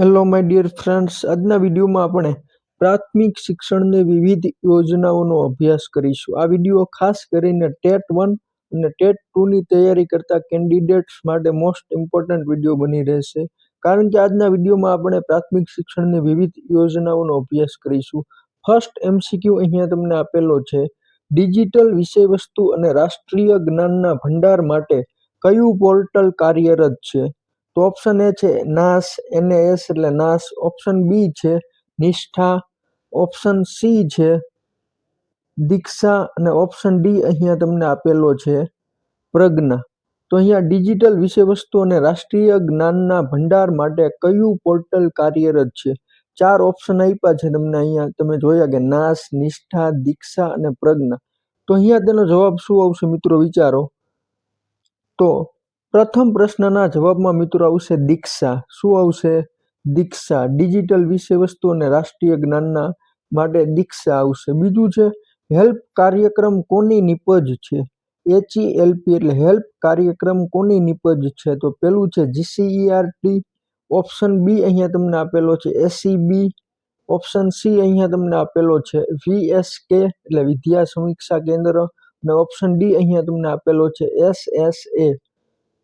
Hello my dear friends આજના વિડીયોમાં આપણે પ્રાથમિક શિક્ષણની વિવિધ યોજનાઓનો અભ્યાસ કરીશું. આ વીડિયો ખાસ કરીને ટેટ વન અને ટેટ ટુની તૈયારી કરતા કેન્ડિડેટ્સ માટે મોસ્ટ ઇમ્પોર્ટન્ટ વીડિયો બની રહેશે. કારણ કે આજના વિડીયોમાં આપણે પ્રાથમિક શિક્ષણની વિવિધ યોજનાઓનો અભ્યાસ કરીશું. ફર્સ્ટ એમસીક્યુ અહીંયા તમને આપેલો છે. ડિજિટલ વિષયવસ્તુ અને રાષ્ટ્રીય જ્ઞાનના ભંડાર માટે કયું પોર્ટલ કાર્યરત છે? તો ઓપ્શન એ છે નાસ એનએસ એટલે નાસ ઓપ્શન બી છે નિષ્ઠા. ઓપ્શન સી છે દીક્ષા. અને ઓપ્શન ડી અહીંયા તમને આપેલો છે પ્રજ્ઞા. તો અહીંયા ડિજિટલ વિષયવસ્તુ અને રાષ્ટ્રીય જ્ઞાનના ભંડાર માટે કયું પોર્ટલ કાર્યરત છે? ચાર ઓપ્શન આપ્યા છે તમને અહીંયા. તમે જોયા કે નાસ નિષ્ઠા, દીક્ષા અને પ્રજ્ઞા. તો અહીંયા તેનો જવાબ શું આવશે મિત્રો વિચારો? તો પ્રથમ પ્રશ્નના જવાબમાં મિત્રો આવશે દીક્ષા. શું આવશે? દીક્ષા. ડિજિટલ વિષયવસ્તુ અને રાષ્ટ્રીય જ્ઞાનના માટે દીક્ષા આવશે. બીજું છે, હેલ્પ કાર્યક્રમ કોની નિપજ છે? એચઈએલપી એટલે હેલ્પ કાર્યક્રમ કોની નિપજ છે? તો પેલું છે, જીસીઈઆરટી ઓપ્શન બી અહીંયા તમને આપેલો છે. એસીબી ઓપ્શન સી અહીંયા તમને આપેલો છે. વીએસકે એટલે વિદ્યા સમીક્ષા કેન્દ્ર અને ઓપ્શન ડી અહીંયા તમને આપેલો છે. એસએસએ.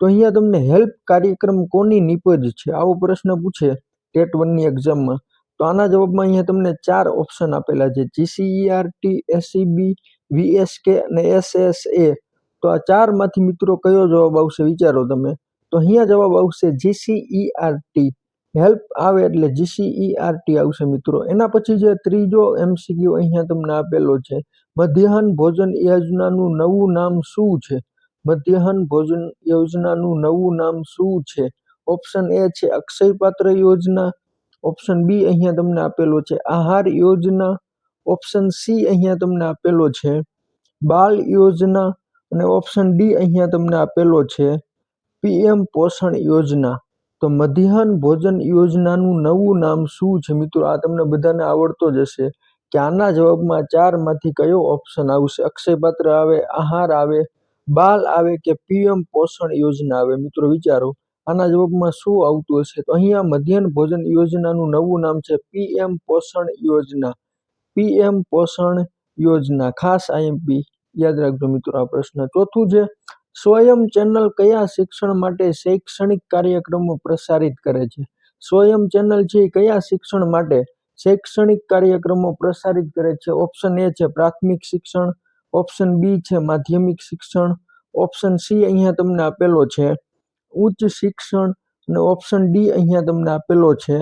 તો અહીંયા તમને હેલ્પ કાર્યક્રમ કોની નિપજ છે? આવો પ્રશ્ન પૂછે ટેટ વનની એક્ઝામમાં. તો આના જવાબમાં અહીંયા તમને ચાર ઓપ્શન આપેલા છે. જીસીઈઆરટી એસીબી વીએસકે અને એસએસએ તો આ ચારમાંથી મિત્રો કયો જવાબ આવશે વિચારો તમે? તો અહીંયા જવાબ આવશે જીસીઈઆરટી હેલ્પ આવે એટલે જીસીઈઆરટી આવશે મિત્રો. એના પછી જે ત્રીજો એમસીક્યુ અહીંયા તમને આપેલો છે. મધ્યાહન ભોજન યોજનાનું નવું નામ શું છે? મધ્યાહન ભોજન યોજનાનું નવું નામ શું છે? ઓપ્શન એ છે અક્ષય પાત્ર યોજના. ઓપ્શન બી અહીંયા તમને આપેલો છે આહાર યોજના. ઓપ્શન સી અહીંયા તમને આપેલો છે બાલ યોજના. અને ઓપ્શન ડી અહીંયા તમને આપેલો છે પીએમ પોષણ યોજના. તો મધ્યાહન ભોજન યોજનાનું નવું નામ શું છે? મિત્રો, આ તમને બધાને આવડતો જ હશે. કે આના જવાબમાં ચારમાંથી કયો ઓપ્શન આવશે? અક્ષય પાત્ર આવે, આહાર આવે બાલ આવે કે પીએમ પોષણ યોજના આવે, મિત્રો વિચારો, આના જવાબમાં શું આવતું હશે? તો અહીંયા મધ્યાહન ભોજન યોજનાનું નવું નામ છે પીએમ પોષણ યોજના. પીએમ પોષણ યોજના, ખાસ આઈએમપી. યાદ રાખજો મિત્રો આ પ્રશ્ન. ચોથું છે, સ્વયં ચેનલ કયા શિક્ષણ માટે શૈક્ષણિક કાર્યક્રમો પ્રસારિત કરે છે? સ્વયં ચેનલ છે કયા શિક્ષણ માટે શૈક્ષણિક કાર્યક્રમો પ્રસારિત કરે છે? ઓપ્શન એ છે પ્રાથમિક શિક્ષણ ઓપ્શન બી છે, માધ્યમિક શિક્ષણ. ઓપ્શન સી અહીંયા તમને આપેલો છે. ઉચ્ચ શિક્ષણ અને ઓપ્શન ડી અહીંયા તમને આપેલો છે.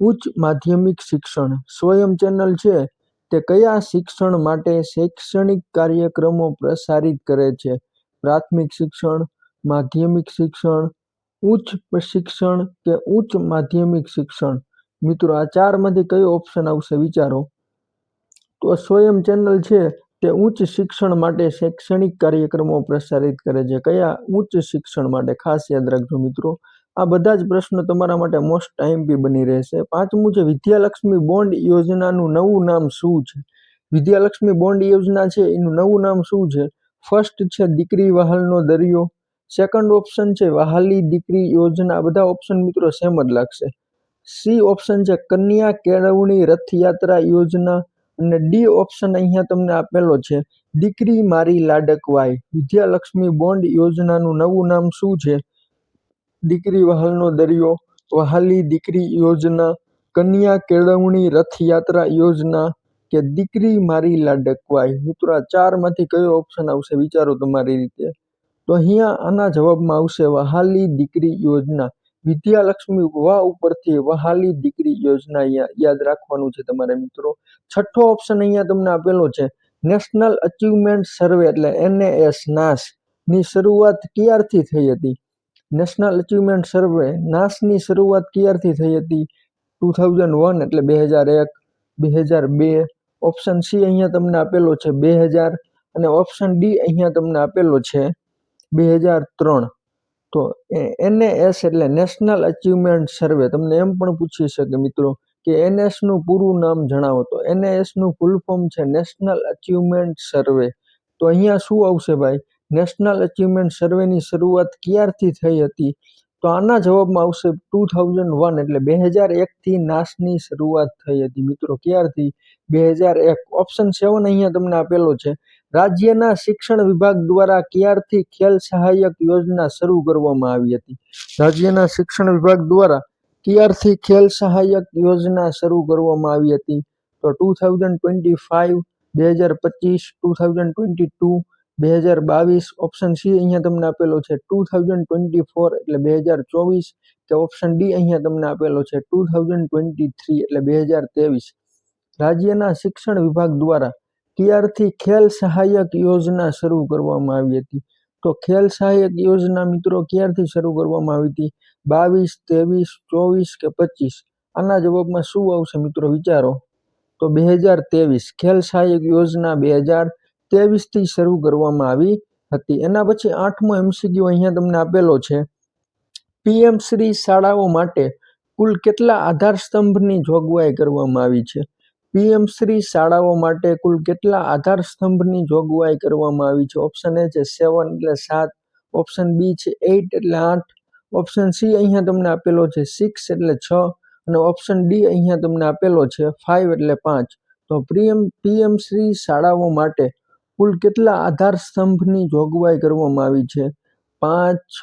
ઉચ્ચ માધ્યમિક શિક્ષણ. સ્વયં ચેનલ છે તે કયા શિક્ષણ માટે શૈક્ષણિક કાર્યક્રમો પ્રસારિત કરે છે? પ્રાથમિક શિક્ષણ, માધ્યમિક શિક્ષણ, ઉચ્ચ શિક્ષણ કે ઉચ્ચ માધ્યમિક શિક્ષણ? મિત્રો, આ ચારમાંથી કયો ઓપ્શન આવશે વિચારો? તો સ્વયં ચેનલ છે તે ઉચ્ચ શિક્ષણ માટે શૈક્ષણિક કાર્યક્રમો પ્રસારિત કરે છે. કયા ઉચ્ચ શિક્ષણ માટે? ખાસ યાદ રાખજો મિત્રો, આ બધા જ પ્રશ્નો તમારા માટે મોસ્ટ ટાઈમ બી બની રહેશે. પાંચમું છે, વિદ્યાલક્ષ્મી બોન્ડ યોજનાનું નવું નામ શું છે? વિદ્યાલક્ષ્મી બોન્ડ યોજના છે, એનું નવું નામ શું છે? ફર્સ્ટ છે, દીકરી વહાલનો દરિયો. સેકન્ડ ઓપ્શન છે, વહાલી દીકરી યોજના. બધા ઓપ્શન મિત્રો સેમ જ લાગશે. સી ઓપ્શન છે, કન્યા કેળવણી રથયાત્રા યોજના. અને ડી ઓપ્શન અહીંયા તમને આપેલો છે, દીકરી મારી લાડકવાય વિદ્યાલક્ષ્મી બોન્ડ યોજનાનું નવું નામ શું છે? દીકરી વહાલનો દરિયો, વહાલી દીકરી યોજના, કન્યા કેળવણી રથયાત્રા યોજના કે દીકરી મારી લાડકવાય મિત્રો, આ ચારમાંથી કયો ઓપ્શન આવશે વિચારો તમારી રીતે. તો અહીંયા આના જવાબમાં આવશે, વહાલી દીકરી યોજના. વિદ્યાલક્ષ્મી વા ઉપરથી વહાલી દીકરી યોજના યાદ રાખવાનું છે તમારે મિત્રો. છઠ્ઠો ઓપ્શન અહીંયા તમને આપેલો છે. નેશનલ અચીવમેન્ટ સર્વે એટલે એનએએસ નાસ. ની શરૂઆત ક્યારથી થઈ હતી? નેશનલ અચીવમેન્ટ સર્વે નાસની શરૂઆત ક્યારથી થઈ હતી? ટુ થાઉઝન્ડ વન એટલે બે હજાર એક, બે હજાર બે. ઓપ્શન સી અહીંયા તમને આપેલો છે બે હજાર અને ઓપ્શન ડી અહીંયા તમને આપેલો છે બે હજાર ત્રણ. તો એનએએસ એટલે નેશનલ અચીવમેન્ટ સર્વે તમને એમ પણ પૂછી શકે મિત્રો કે એનએસનું પૂરું નામ જણાવો. તો એનએસનું ફૂલ ફોર્મ છે નેશનલ અચીવમેન્ટ સર્વે તો અહીંયા શું આવશે ભાઈ? નેશનલ અચીવમેન્ટ સર્વેની શરૂઆત ક્યારથી થઈ હતી? તો આના જવાબમાં આવશે ટુ થાઉઝન્ડ વન એટલે બે હજાર એકથી નાસની શરૂઆત થઈ હતી. મિત્રો, ક્યારથી? બે હજાર એક. ઓપ્શન સેવન અહીંયા તમને આપેલો છે. રાજ્યના શિક્ષણ વિભાગ દ્વારા ક્યારથી ખેલ સહાયક યોજના શરૂ કરવામાં આવી હતી? રાજ્યના શિક્ષણ વિભાગ દ્વારા ક્યારથી ખેલ સહાયક યોજના શરૂ કરવામાં આવી હતી? તો ટુ થાઉઝન્ડ ટ્વેન્ટી ફાઇવ, બે હજાર પચીસ, ટુ થાઉઝન્ડ ટ્વેન્ટી ટુ, બે હજાર બાવીસ ઓપ્શન સી અહીંયા તમને આપેલો છે. ટુ થાઉઝન્ડ ટ્વેન્ટી ફોર એટલે બે હજાર ચોવીસ કે ઓપ્શન ડી અહીંયા તમને આપેલો છે. ટુ થાઉઝન્ડ ટ્વેન્ટી થ્રી એટલે બે હજાર ત્રેવીસ. રાજ્યના શિક્ષણ વિભાગ દ્વારા ક્યારથી ખેલ સહાયક યોજના શરૂ કરવામાં આવી હતી. તો ખેલ સહાયક યોજના મિત્રો ક્યારથી શરૂ કરવામાં આવી હતી? બાવીસ, ત્રેવીસ, ચોવીસ કે પચીસ? આના જવાબમાં શું આવશે મિત્રો વિચારો? તો બે હજાર ત્રેવીસ ખેલ સહાયક યોજના બે હજાર ત્રેવીસથી શરૂ કરવામાં આવી હતી. એના પછી આઠમો એમસીક્યુ અહીંયા તમને આપેલો છે. પીએમ શ્રી શાળાઓ માટે કુલ કેટલા આધાર સ્તંભની જોગવાઈ કરવામાં આવી છે? પીએમ શ્રી શાળાઓ માટે કુલ કેટલા આધાર સ્તંભની જોગવાઈ કરવામાં આવી છે? ઓપ્શન એ છે સેવન એટલે સાત. ઓપ્શન બી છે એઇટ એટલે આઠ. ઓપ્શન સી અહીંયા તમને આપેલો છે સિક્સ એટલે છ. અને ઓપ્શન ડી અહીંયા તમને આપેલો છે ફાઇવ એટલે પાંચ. તો પીએમ પીએમ શ્રી શાળાઓ માટે કુલ કેટલા આધાર સ્તંભની જોગવાઈ કરવામાં આવી છે? પાંચ, છ,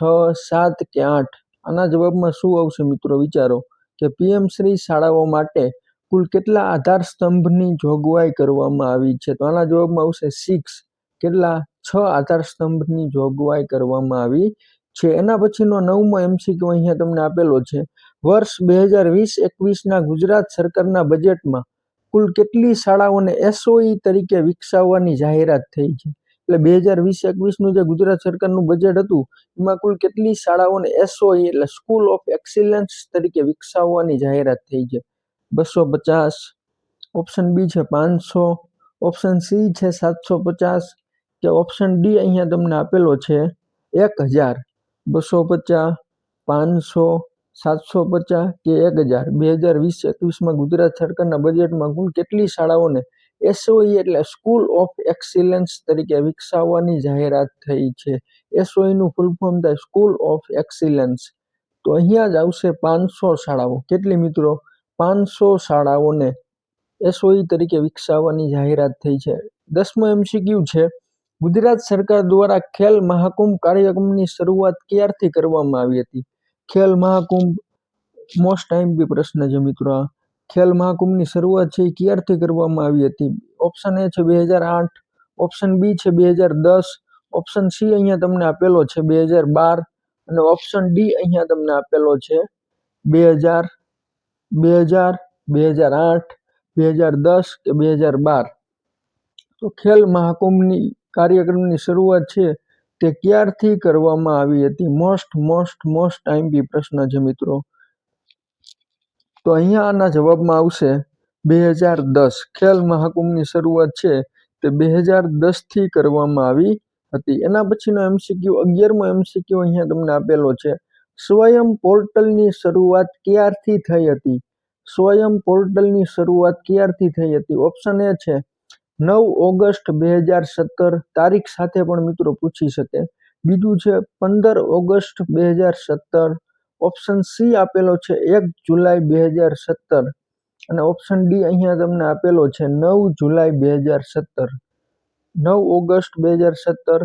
સાત કે આઠ? આના જવાબમાં શું આવશે મિત્રો? વિચારો કે પીએમ શ્રી શાળાઓ માટે કુલ કેટલા આધાર સ્તંભની જોગવાઈ કરવામાં આવી છે? તો આના જવાબમાં આવશે સિક્સ કેટલા છ આધાર સ્તંભની જોગવાઈ કરવામાં આવી છે? એના પછીનો નવમો એમસીક્યુ અહીંયા તમને આપેલો છે. વર્ષ બે હજાર વીસ એકવીસના ગુજરાત સરકારના બજેટમાં કુલ કેટલી શાળાઓને એસઓઈ તરીકે વિકસાવવાની જાહેરાત થઈ છે? એટલે બે હજાર વીસ એકવીસનું જે ગુજરાત સરકારનું બજેટ હતું, એમાં કુલ કેટલી શાળાઓને એસઓઈ એટલે સ્કૂલ ઓફ એક્સિલન્સ તરીકે વિકસાવવાની જાહેરાત થઈ છે. બસો પચાસ ઓપ્શન બી છે પાંચસો ઓપ્શન સી છે સાતસો પચાસ કે ઓપ્શન ડી અહીંયા તમને આપેલો છે એક હજાર. બસો પચાસ, પાંચસો, સાતસો પચાસ કે એક હજાર. બે હજાર વીસ, એકવીસમાં ગુજરાત સરકારના બજેટમાં કુલ કેટલી શાળાઓને એસઓઈ એટલે સ્કૂલ ઓફ એક્સિલન્સ તરીકે વિકસાવવાની જાહેરાત થઈ છે. એસઓઈનું ફૂલ ફોર્મ થાય સ્કૂલ ઓફ એક્સિલન્સ તો અહીંયા જ આવશે પાંચસો શાળાઓ. કેટલી મિત્રો? પાંચસો શાળાઓને એસઓઈ તરીકે વિકસાવવાની જાહેરાત થઈ છે. દસમો એમસીક્યુ છે. ગુજરાત સરકાર દ્વારા ખેલ મહાકુંભ કાર્યક્રમની શરૂઆત ક્યારથી કરવામાં આવી હતી? ખેલ મહાકુંભ મોસ્ટ ટાઈમ બી પ્રશ્ન છે મિત્રો. આ ખેલ મહાકુંભની શરૂઆત છે એ ક્યારથી કરવામાં આવી હતી? ઓપ્શન એ છે બે હજાર આઠ ઓપ્શન બી છે બે હજાર દસ ઓપ્શન સી અહીંયા તમને આપેલો છે બે હજાર બાર, અને ઓપ્શન ડી અહીંયા તમને આપેલો છે બે હજાર બે હજાર બે હજાર આઠ, બે હજાર દસ કે બે હજાર બાર. તો ખેલ મહાકુંભની કાર્યક્રમની શરૂઆત છે તે ક્યારથી કરવામાં આવી હતી? મોસ્ટ મોસ્ટ મોસ્ટ ટાઈમ પ્રશ્ન છે મિત્રો. તો અહીંયા આના જવાબમાં આવશે બે હજાર દસ. ખેલ મહાકુંભની શરૂઆત છે તે બે હજાર દસથી કરવામાં આવી હતી. એના પછીનો એમસીક્યુ, અગિયારમો એમસીક્યુ અહીંયા તમને આપેલો છે. સ્વયં પોર્ટલની શરૂઆત ક્યારથી થઈ હતી? સ્વયં પોર્ટલની શરૂઆત ક્યારથી થઈ હતી? ઓપ્શન એ છે, નવ ઓગસ્ટ બે હજાર સત્તર, તારીખ સાથે પણ મિત્રો પૂછી શકે. બીજું છે, પંદર ઓગસ્ટ બે હજાર સત્તર ઓપ્શન સી આપેલો છે, એક જુલાઈ બે હજાર સત્તર. અને ઓપ્શન ડી અહીંયા તમને આપેલો છે, નવ જુલાઈ બે હજાર સત્તર. નવ ઓગસ્ટ બે હજાર સત્તર,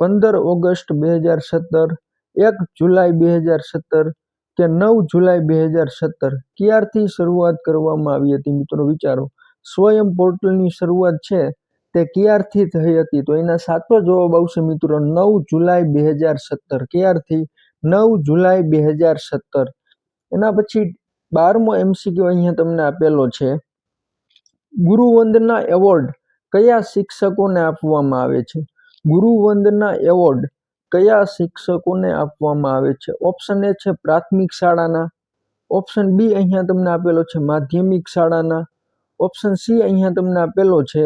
પંદર ઓગસ્ટ બે હજાર સત્તર એક જુલાઈ બે હજાર સત્તર કે નવ જુલાઈ બે હજાર સત્તર, ક્યારથી શરૂઆત કરવામાં આવી હતી મિત્રો વિચારો? સ્વયં પોર્ટલની શરૂઆત છે તે ક્યારથી થઈ હતી? તો એના સાચો જવાબ આવશે મિત્રો નવ જુલાઈ બે હજાર સત્તર. ક્યારથી? નવ જુલાઈ બે હજાર સત્તર. એના પછી બારમો એમસીક્યુ અહીંયા તમને આપેલો છે. ગુરુવંદના એવોર્ડ કયા શિક્ષકોને આપવામાં આવે છે? ગુરુવંદના એવોર્ડ કયા શિક્ષકોને આપવામાં આવે છે? ઓપ્શન એ છે પ્રાથમિક શાળાના. ઓપ્શન બી અહીંયા તમને આપેલો છે માધ્યમિક શાળાના. ઓપ્શન સી અહીંયા તમને આપેલો છે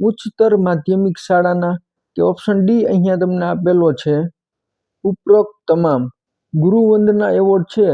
ઉચ્ચતર માધ્યમિક શાળાના. કે ઓપ્શન ડી અહીંયા તમને આપેલો છે ઉપરોક્ત તમામ. ગુરુવંદના એવોર્ડ છે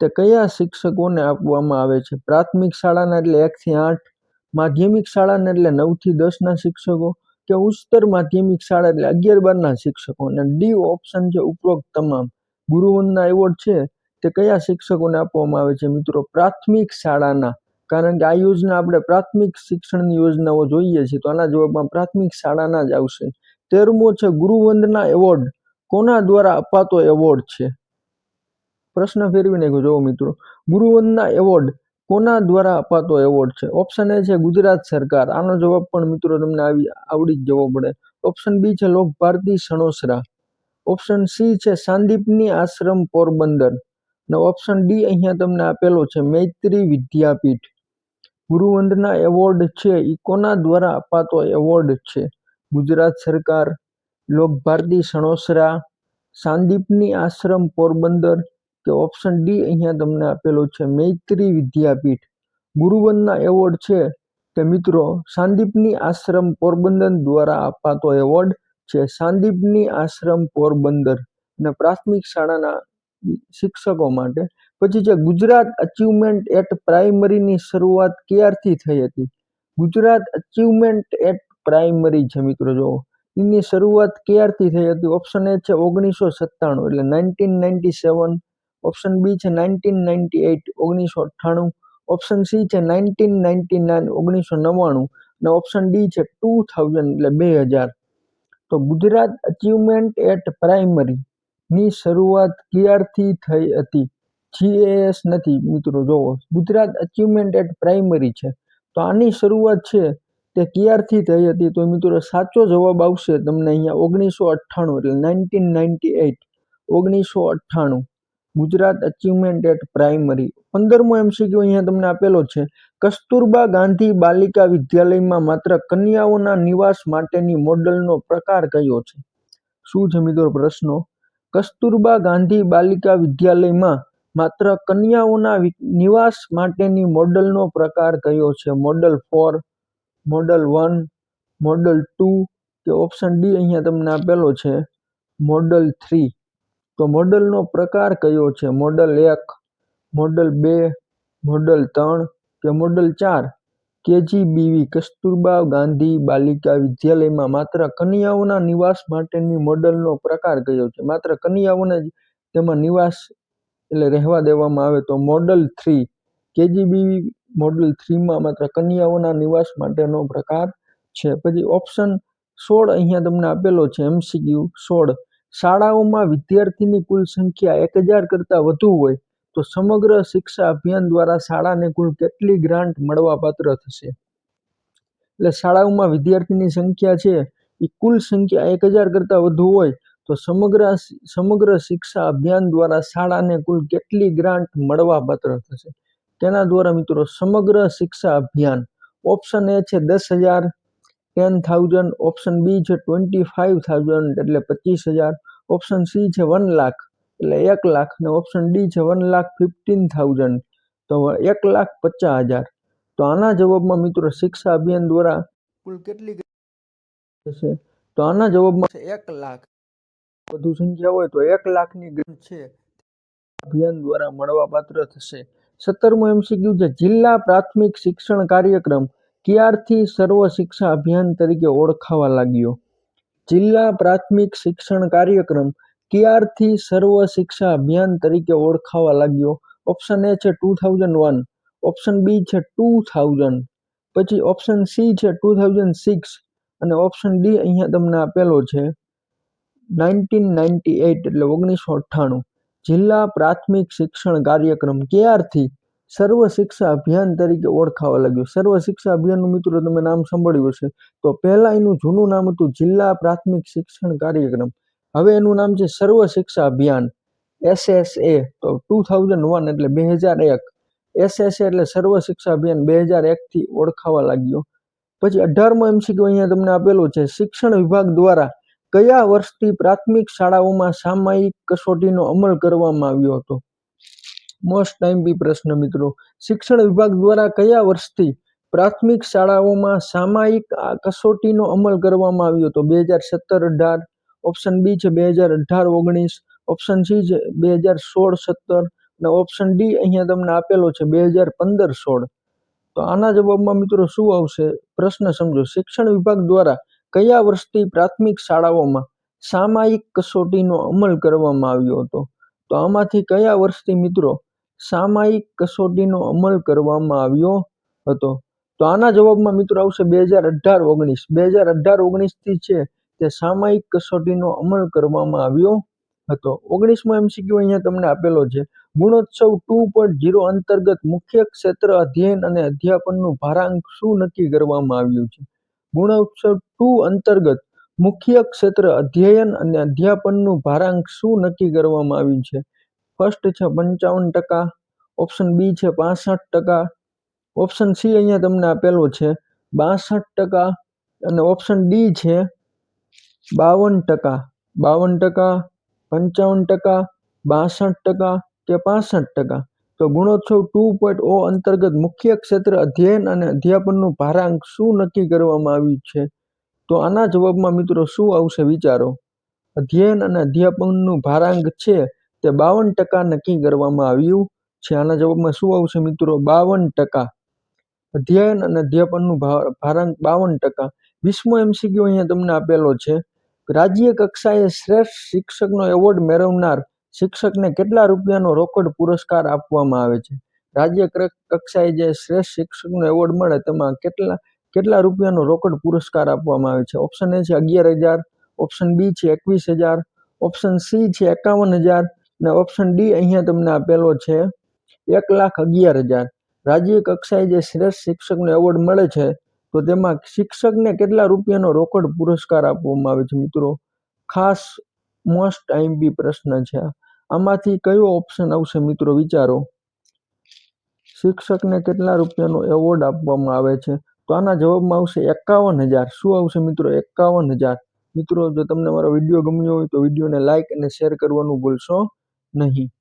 તે કયા શિક્ષકોને આપવામાં આવે છે? પ્રાથમિક શાળાના એટલે એકથી આઠ. માધ્યમિક શાળાના એટલે નવથી દસના શિક્ષકો. કે ઉચ્ચતર માધ્યમિક શાળા એટલે અગિયાર બારના શિક્ષકો અને ડી ઓપ્શન છે ઉપરોક્ત તમામ ગુરુવંદના એવોર્ડ છે તે કયા શિક્ષકોને આપવામાં આવે છે મિત્રો? પ્રાથમિક શાળાના. કારણ કે આ યોજના આપણે પ્રાથમિક શિક્ષણની યોજનાઓ જોઈએ છીએ તો આના જવાબમાં પ્રાથમિક શાળાના જ આવશે. તેરમો છે ગુરુવંદના એવોર્ડ કોના દ્વારા અપાતો એવોર્ડ છે? પ્રશ્ન ફેરવી નાખ્યો. જોવો મિત્રો. ગુરુવંદના એવોર્ડ કોના દ્વારા અપાતો એવોર્ડ છે? ઓપ્શન એ છે ગુજરાત સરકાર. આનો જવાબ પણ મિત્રો તમને આવી, આવડી જ જવો પડે. ઓપ્શન બી છે લોક ભારતી સણોસરા. ઓપ્શન સી છે સાંદીપની આશ્રમ પોરબંદર. અને ઓપ્શન ડી અહીંયા તમને આપેલો છે મૈત્રી વિદ્યાપીઠ. ગુરુવંદના એવોર્ડ છે એ કોના દ્વારા અપાતો એવોર્ડ છે? ગુજરાત સરકાર લોક ભારતી સણોસરા, સાંદીપની આશ્રમ પોરબંદર કે ઓપ્શન ડી અહીંયા તમને આપેલો છે, મૈત્રી વિદ્યાપીઠ. ગુરુવનના એવોર્ડ છે તે મિત્રો સાંદીપની આશ્રમ પોરબંદર દ્વારા અપાતો એવોર્ડ છે સાંદીપની આશ્રમ પોરબંદર અને પ્રાથમિક શાળાના શિક્ષકો માટે. પછી છે ગુજરાત અચીવમેન્ટ એટ પ્રાઇમરીની શરૂઆત ક્યારથી થઈ હતી? ગુજરાત અચીવમેન્ટ એટ પ્રાઇમરી છે મિત્રો જો. એની શરૂઆત ક્યારથી થઈ હતી? ઓપ્શન એ છે ઓગણીસો સત્તાણું એટલે nineteen ninety seven option B છે નાઇન્ટીન નાઇન્ટી એઇટ ઓગણીસો અઠ્ઠાણું. ઓપ્શન સી છે નાઇન્ટીન નાઇન્ટી નાઇન ઓગણીસો નવ્વાણું. અને ઓપ્શન ડી છે ટુ થાઉઝન્ડ એટલે બે હજાર. તો ગુજરાત અચીવમેન્ટ એટ પ્રાઇમરી ની શરૂઆત ક્યારથી થઈ હતી? જીએએસ નથી, મિત્રો, જોવો. ગુજરાત અચીવમેન્ટ એટ પ્રાઇમરી છે. તો આની શરૂઆત છે તે ક્યારથી થઈ હતી? તો મિત્રો સાચો જવાબ આવશે તમને અહીંયા ઓગણીસો અઠ્ઠાણું, એટલે નાઇન્ટીન નાઇન્ટી એઇટ ઓગણીસો અઠ્ઠાણું. ગુજરાત અચીવમેન્ટ એટ પ્રાઇમરી પંદરમો એમસીક્યુ અહીંયા તમને આપેલો છે. કસ્તુરબા ગાંધી બાલિકા વિદ્યાલયમાં માત્ર કન્યાઓના નિવાસ માટેની મોડલનો પ્રકાર કયો છે? શું છે મિત્રો પ્રશ્નો? કસ્તુરબા ગાંધી બાલિકા વિદ્યાલયમાં માત્ર કન્યાઓના નિવાસ માટેની મોડલનો પ્રકાર કયો છે? Model four, model one, model two કે ઓપ્શન ડી અહીંયા તમને આપેલો છે. Model three. તો મોડલનો પ્રકાર કયો છે? મોડલ એક, મોડલ બે, મોડલ ત્રણ કે મોડલ ચાર? કેજીબીવી કસ્તુરબા ગાંધી બાલિકા વિદ્યાલયમાં માત્ર કન્યાઓના નિવાસ માટેની મોડલનો પ્રકાર કયો છે? માત્ર કન્યાઓને જ તેમાં નિવાસ એટલે રહેવા દેવામાં આવે તો મોડલ થ્રી, કેજીબીવી મોડલ થ્રીમાં માત્ર કન્યાઓના નિવાસ માટેનો પ્રકાર છે. પછી ઓપ્શન સોળ અહીંયા તમને આપેલો છે, એમસીક્યુ સોળ. શાળાઓમાં વિદ્યાર્થીની કુલ સંખ્યા એક હજાર કરતાં વધુ હોય, તો સમગ્ર શિક્ષા અભિયાન દ્વારા શાળાને કુલ કેટલી ગ્રાન્ટ મળવાપાત્ર થશે? એટલે શાળાઓમાં વિદ્યાર્થીની સંખ્યા છે એ કુલ સંખ્યા એક હજાર કરતાં વધુ હોય, તો સમગ્ર સમગ્ર શિક્ષા અભિયાન દ્વારા શાળાને કુલ કેટલી ગ્રાન્ટ મળવાપાત્ર થશે? તેના દ્વારા મિત્રો સમગ્ર શિક્ષા અભિયાન, ઓપ્શન એ છે દસ હજાર ટેન થાઉઝન્ડ ઓપ્શન બી છે ટ્વેન્ટી ફાઇવ થાઉઝન્ડ એટલે પચીસ હજાર ઓપ્શન સી છે વન લાખ એટલે એક લાખ ને ઓપ્શન ડી છે વન લાખ ફિફ્ટીન થાઉઝન્ડ તો એક લાખ પચાસ હજાર. તો આના જવાબમાં મિત્રો શિક્ષા અભિયાન દ્વારા કુલ કેટલી થશે? તો આના જવાબમાં છે એક લાખ. વધુ સંખ્યા હોય તો એક લાખની ગ્રાન્ટ છે. અભિયાન દ્વારા મળવાપાત્ર થશે. સત્તરમો એમસીક્યુ છે જિલ્લા પ્રાથમિક શિક્ષણ કાર્યક્રમ. ક્યારથી સર્વ શિક્ષા અભિયાન તરીકે ઓળખાવા લાગ્યો? જિલ્લા પ્રાથમિક શિક્ષણ કાર્યક્રમ ક્યારથી સર્વ શિક્ષા અભિયાન તરીકે ઓળખાવા લાગ્યો? ઓપ્શન એ છે two thousand one, option B છે ટુ થાઉઝન્ડ, પછી ઓપ્શન સી છે ટુ થાઉઝન્ડ સિક્સ અને ઓપ્શન ડી અહીંયા તમને આપેલો છે નાઇન્ટીન નાઇન્ટી એઇટ એટલે ઓગણીસો અઠ્ઠાણું. જિલ્લા પ્રાથમિક શિક્ષણ કાર્યક્રમ ક્યારથી સર્વ શિક્ષા અભિયાન તરીકે ઓળખાવા લાગ્યું. સર્વ શિક્ષા અભિયાનનું મિત્રો તમે નામ સાંભળ્યું હશે. તો પહેલાં એનું જૂનું નામ હતું જિલ્લા પ્રાથમિક શિક્ષણ કાર્યક્રમ. હવે એનું નામ છે સર્વ શિક્ષા અભિયાન, એસએસએ. તો ટુ થાઉઝન્ડ વન એટલે બે હજાર એક. એસએસએ એટલે સર્વ શિક્ષા અભિયાન બે હજાર એકથી ઓળખાવા લાગ્યો. પછી અઢારમો એમસીક્યુ અહીંયા તમને આપેલું છે. શિક્ષણ વિભાગ દ્વારા કયા વર્ષથી પ્રાથમિક શાળાઓમાં સામાયિક કસોટીનો અમલ કરવામાં આવ્યો હતો? મોસ્ટ ટાઈમ બી પ્રશ્ન મિત્રો. શિક્ષણ વિભાગ દ્વારા કયા વર્ષથી પ્રાથમિક શાળાઓમાં સામાયિક કસોટીનો અમલ કરવામાં આવ્યો હતો? બે હજાર સત્તર અઢાર ઓપ્શન બી છે બે હજાર અઢાર, ઓગણીસ ઓપ્શન સી છે બે હજાર સોળ, સત્તર અને ઓપ્શન ડી અહીંયા તમને આપેલો છે બે હજાર પંદર, સોળ. તો આના જવાબમાં મિત્રો શું આવશે? પ્રશ્ન સમજો. શિક્ષણ વિભાગ દ્વારા કયા વર્ષથી પ્રાથમિક શાળાઓમાં સામાયિક કસોટીનો અમલ કરવામાં આવ્યો હતો? તો આમાંથી કયા વર્ષથી મિત્રો સામાયિક કસોટીનો અમલ કરવામાં આવ્યો હતો. તો આના જવાબમાં મિત્રો આવશે બે હજાર અઢાર ઓગણીસ. બે હજાર અઢાર ઓગણીસથી છે તે સામાયિક કસોટીનો અમલ કરવામાં આવ્યો હતો. ઓગણીસમાં એમસીક્યુ અહીંયા તમને આપેલો છે. ગુણોત્સવ ટુ પોઈન્ટ ઝીરો અંતર્ગત મુખ્ય ક્ષેત્ર અધ્યયન અને અધ્યાપનનું ભારાંક શું નક્કી કરવામાં આવ્યું છે? ગુણોત્સવ ટુ અંતર્ગત મુખ્ય ક્ષેત્ર અધ્યયન અને અધ્યાપનનું ભારાંક શું નક્કી કરવામાં આવ્યું છે? ફર્સ્ટ છે પંચાવન ટકા, ઓપ્શન બી છે પાસઠ ટકા. ઓપ્શન સી અહીંયા તમને આપેલો છે બાસઠ ટકા અને ઓપ્શન ડી છે બાવન ટકા. બાવન ટકા, પંચાવન ટકા, બાસઠ ટકા કે પાસઠ ટકા? તો ગુણોત્સવ ટુ પોઈન્ટ ઓ અંતર્ગત મુખ્ય ક્ષેત્ર અધ્યયન અને અધ્યાપનનું ભારાંક શું નક્કી કરવામાં આવ્યું છે? તો આના જવાબમાં મિત્રો શું આવશે વિચારો? અધ્યયન અને અધ્યાપનનું ભારાંક છે તે બાવન ટકા નક્કી કરવામાં આવ્યું છે. આના જવાબમાં શું આવશે મિત્રો? બાવન ટકા. અધ્યયન અને અધ્યાપનનું ભારાંક બાવન ટકા. વીસમો એમસીક્યુ અહીંયા તમને આપેલો છે. રાજ્ય કક્ષાએ શ્રેષ્ઠ શિક્ષકનો એવોર્ડ મેળવનાર શિક્ષકને કેટલા રૂપિયાનો રોકડ પુરસ્કાર આપવામાં આવે છે? રાજ્ય કક્ષાએ જે શ્રેષ્ઠ શિક્ષકનો એવોર્ડ મળે તેમાં કેટલા કેટલા રૂપિયાનો રોકડ પુરસ્કાર આપવામાં આવે છે? ઓપ્શન એ છે અગિયાર હજાર. ઓપ્શન બી છે એકવીસ હજાર. ઓપ્શન સી છે એકાવન હજાર. અને ઓપ્શન ડી અહીંયા તમને આપેલો છે, એક લાખ અગિયાર હજાર. રાજ્ય કક્ષાએ જે શ્રેષ્ઠ શિક્ષકનો એવોર્ડ મળે છે, તો તેમાં શિક્ષકને કેટલા રૂપિયાનો રોકડ પુરસ્કાર આપવામાં આવે છે મિત્રો? ખાસ મોસ્ટ આઈમ્પી પ્રશ્ન છે. આમાંથી કયો ઓપ્શન આવશે મિત્રો વિચારો? શિક્ષકને કેટલા રૂપિયાનો એવોર્ડ આપવામાં આવે છે? તો આના જવાબમાં આવશે એકાવન હજાર. શું આવશે મિત્રો? એકાવન હજાર. મિત્રો, જો તમને મારો વીડિયો ગમ્યો હોય તો વિડીયોને લાઇક અને શેર કરવાનું ભૂલશો. નહીં.